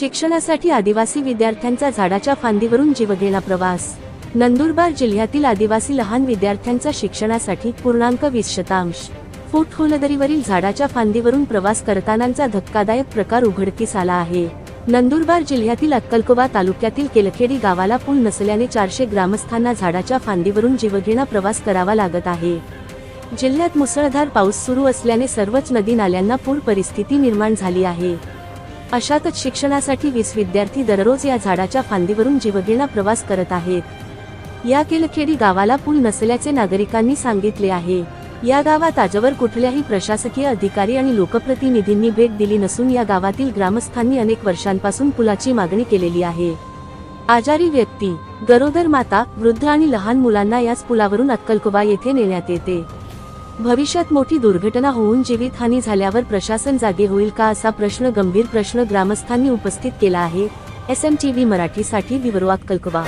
शिक्षणासाठी आदिवासी विद्यार्थ्यांचा झाडाच्या फांदीवरून जीवघेणा प्रवास. नंदुरबार जिल्ह्यातील आदिवासी लहान विद्यार्थ्यांचा शिक्षणासाठी पूर्णांक वीस शतांश. फूट होलदरीवरील झाडाच्या फांदीवरून प्रवास करतानाचा धक्कादायक प्रकार उघडकीस आला आहे. नंदुरबार जिल्ह्यातील अक्कलकोबा तालुक्यातील केलखेडी गावाला पूल नसल्याने चारशे ग्रामस्थांना झाडाच्या फांदीवरून जीवघेणा प्रवास करावा लागत आहे. जिल्ह्यात मुसळधार पाऊस सुरू असल्याने सर्वच नदी नाल्यांना पूर परिस्थिती निर्माण झाली आहे. अशातच शिक्षणासाठी वीस विद्यार्थी दररोज या झाडाच्या फांदीवरून जीवघेणा प्रवास करत आहेत. या केलखेडी गावाला पूल नसल्याचे नागरिकांनी सांगितले आहे. या गावात आजवर कुठल्याही प्रशासकीय अधिकारी आणि लोकप्रतिनिधींनी भेट दिली नसून या गावातील ग्रामस्थांनी अनेक वर्षांपासून पुलाची मागणी केलेली आहे. आजारी व्यक्ती गरोदर माता वृद्ध आणि लहान मुलांना याच पुलावरून अक्कलकोबा येथे नेण्यात येते. भविष्यात मोठी दुर्घटना होऊन जीवितहानी झाल्यावर प्रशासन जागे होईल का असा प्रश्न गंभीर प्रश्न ग्रामस्थांनी उपस्थित केला आहे. एस एम टी व्ही मराठीसाठी विवरो कलकवा.